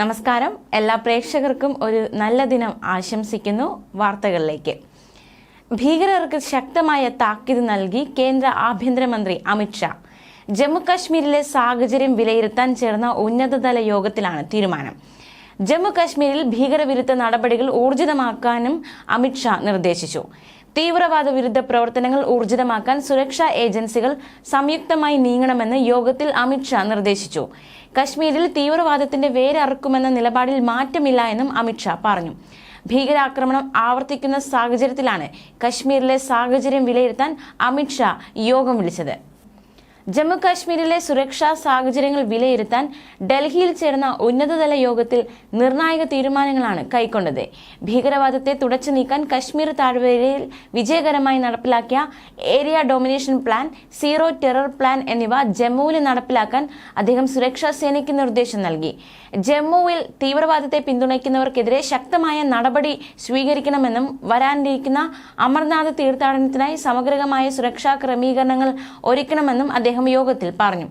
നമസ്കാരം. എല്ലാ പ്രേക്ഷകർക്കും ഒരു നല്ല ദിനം ആശംസിക്കുന്നു വാർത്തകളിലേക്ക്. ഭീകരർക്ക് ശക്തമായ താക്കീത് നൽകി കേന്ദ്ര ആഭ്യന്തരമന്ത്രി അമിത്ഷാ ജമ്മുകാശ്മീരിലെ സാഹചര്യം വിലയിരുത്താൻ ചേർന്ന ഉന്നതതല യോഗത്തിലാണ് തീരുമാനം. ജമ്മുകാശ്മീരിൽ ഭീകരവിരുദ്ധ നടപടികൾ ഊർജിതമാക്കാനും അമിത്ഷാ നിർദ്ദേശിച്ചു. തീവ്രവാദ വിരുദ്ധ പ്രവർത്തനങ്ങൾ ഊർജിതമാക്കാൻ സുരക്ഷാ ഏജൻസികൾ സംയുക്തമായി നീങ്ങണമെന്ന് യോഗത്തിൽ അമിത്ഷാ നിർദ്ദേശിച്ചു. കശ്മീരിൽ തീവ്രവാദത്തിന്റെ വേരറുക്കുമെന്ന നിലപാടിൽ മാറ്റമില്ല എന്നും അമിത്ഷാ പറഞ്ഞു. ഭീകരാക്രമണം ആവർത്തിക്കുന്ന സാഹചര്യത്തിലാണ് കശ്മീരിലെ സാഹചര്യം വിലയിരുത്താൻ അമിത്ഷാ യോഗം വിളിച്ചത്. ജമ്മു കാശ്മീരിലെ സുരക്ഷാ സാഹചര്യങ്ങൾ വിലയിരുത്താൻ ഡൽഹിയിൽ ചേർന്ന ഉന്നതതല യോഗത്തിൽ നിർണായക തീരുമാനങ്ങളാണ് കൈക്കൊണ്ടത്. ഭീകരവാദത്തെ തുടച്ചു നീക്കാൻ കശ്മീർ താഴ്വരയിൽ വിജയകരമായി നടപ്പിലാക്കിയ area domination plan zero terror plan എന്നിവ ജമ്മുവിൽ നടപ്പിലാക്കാൻ അദ്ദേഹം സുരക്ഷാ സേനയ്ക്ക് നിർദ്ദേശം നൽകി. ജമ്മുവിൽ തീവ്രവാദത്തെ പിന്തുണയ്ക്കുന്നവർക്കെതിരെ ശക്തമായ നടപടി സ്വീകരിക്കണമെന്നും വരാനിരിക്കുന്ന അമർനാഥ് തീർത്ഥാടനത്തിനായി സമഗ്രമായ സുരക്ഷാ ക്രമീകരണങ്ങൾ ഒരുക്കണമെന്നും അദ്ദേഹം യോഗത്തിൽ പറഞ്ഞു.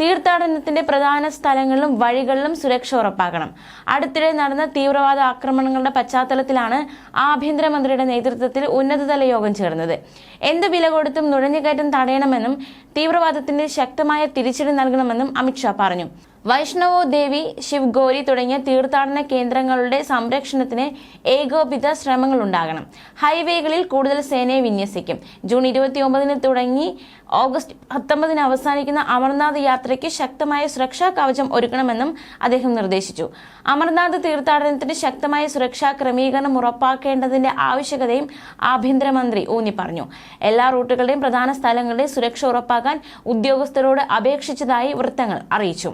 തീർത്ഥാടനത്തിന്റെ പ്രധാന സ്ഥലങ്ങളിലും വഴികളിലും സുരക്ഷ ഉറപ്പാക്കണം. അടുത്തിടെ നടന്ന തീവ്രവാദ ആക്രമണങ്ങളുടെ പശ്ചാത്തലത്തിലാണ് ആഭ്യന്തരമന്ത്രിയുടെ നേതൃത്വത്തിൽ ഉന്നതതല യോഗം ചേർന്നത്. എന്ത് വില കൊടുത്തും നുഴഞ്ഞുകയറ്റം തടയണമെന്നും തീവ്രവാദത്തിന്റെ ശക്തമായ തിരിച്ചടി നൽകണമെന്നും അമിത്ഷാ പറഞ്ഞു. വൈഷ്ണവോ ദേവി ശിവ്ഗോരി തുടങ്ങിയ തീർത്ഥാടന കേന്ദ്രങ്ങളുടെ സംരക്ഷണത്തിന് ഏകോപിത ശ്രമങ്ങൾ ഉണ്ടാകണം ഹൈവേകളിൽ കൂടുതൽ സേനയെ വിന്യസിക്കും. ജൂൺ ഇരുപത്തിയൊമ്പതിന് തുടങ്ങി ഓഗസ്റ്റ് പത്തൊമ്പതിന് അവസാനിക്കുന്ന അമർനാഥ് യാത്രയ്ക്ക് ശക്തമായ സുരക്ഷാ കവചം ഒരുക്കണമെന്നും അദ്ദേഹം നിർദ്ദേശിച്ചു. അമർനാഥ് തീർത്ഥാടനത്തിന് ശക്തമായ സുരക്ഷാ ക്രമീകരണം ഉറപ്പാക്കേണ്ടതിന്റെ ആവശ്യകതയും ആഭ്യന്തരമന്ത്രി ഊന്നി പറഞ്ഞു. എല്ലാ റൂട്ടുകളുടെയും പ്രധാന സ്ഥലങ്ങളുടെയും സുരക്ഷ ഉറപ്പാക്കാൻ ഉദ്യോഗസ്ഥരോട് അപേക്ഷിച്ചതായി വൃത്തങ്ങൾ അറിയിച്ചു.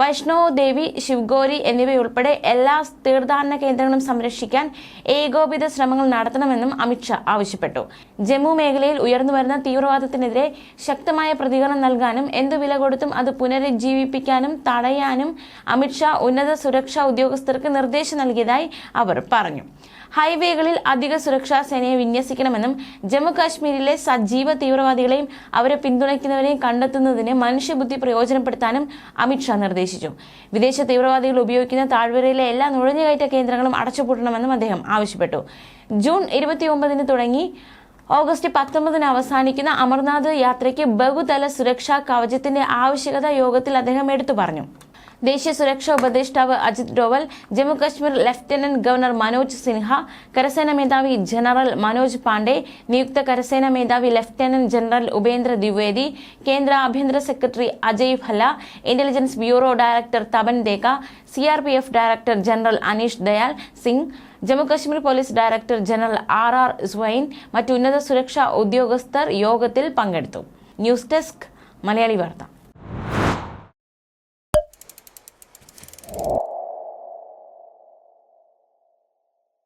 വൈഷ്ണവ ദേവി ശിവഗോരി എന്നിവയുൾപ്പെടെ എല്ലാ തീർത്ഥാടന കേന്ദ്രങ്ങളും സംരക്ഷിക്കാൻ ഏകോപിത ശ്രമങ്ങൾ നടത്തണമെന്നും അമിത്ഷാ ആവശ്യപ്പെട്ടു. ജമ്മു മേഖലയിൽ ഉയർന്നുവരുന്ന തീവ്രവാദത്തിനെതിരെ ശക്തമായ പ്രതികരണം നൽകാനും എന്തു വില കൊടുത്തും അത് പുനരുജ്ജീവിപ്പിക്കാനും തടയാനും അമിത്ഷാ ഉന്നത സുരക്ഷാ ഉദ്യോഗസ്ഥർക്ക് നിർദ്ദേശം നൽകിയതായി അവർ പറഞ്ഞു. ഹൈവേകളിൽ അധിക സുരക്ഷാ സേനയെ വിന്യസിക്കണമെന്നും ജമ്മു കാശ്മീരിലെ സജീവ തീവ്രവാദികളെയും അവരെ പിന്തുണയ്ക്കുന്നവരെയും കണ്ടെത്തുന്നതിന് മനുഷ്യബുദ്ധി പ്രയോജനപ്പെടുത്താനും അമിത്ഷാ നിർദ്ദേശിച്ചു. വിദേശ തീവ്രവാദികൾ ഉപയോഗിക്കുന്ന താഴ്വരയിലെ എല്ലാ നുഴഞ്ഞുകയറ്റ കേന്ദ്രങ്ങളും അടച്ചുപൂട്ടണമെന്നും അദ്ദേഹം ആവശ്യപ്പെട്ടു. ജൂൺ ഇരുപത്തിയൊമ്പതിന് തുടങ്ങി ഓഗസ്റ്റ് പത്തൊമ്പതിന് അവസാനിക്കുന്ന അമർനാഥ് യാത്രയ്ക്ക് ബഹുതല സുരക്ഷാ കവചത്തിന്റെ ആവശ്യകത യോഗത്തിൽ അദ്ദേഹം എടുത്തു പറഞ്ഞു. ദേശീയ സുരക്ഷാ ഉപദേഷ്ടാവ് അജിത് ഡോവൽ ജമ്മു കശ്മീർ ലഫ്റ്റനന്റ് ഗവർണർ മനോജ് സിൻഹ കരസേന മേധാവി ജനറൽ മനോജ് പാണ്ഡെ നിയുക്ത കരസേന മേധാവി ലഫ്റ്റനന്റ് ജനറൽ ഉപേന്ദ്ര ദ്വിവേദി കേന്ദ്ര ആഭ്യന്തര secretary Ajay Bhalla intelligence bureau director Tapan Deka CRPF director general Aneesh Dayal Singh Jammu Kashmir police director general R R Swain മറ്റു ഉന്നത സുരക്ഷാ ഉദ്യോഗസ്ഥർ യോഗത്തിൽ പങ്കെടുത്തു. ന്യൂസ് ഡെസ്ക് മലയാളി വാർത്ത.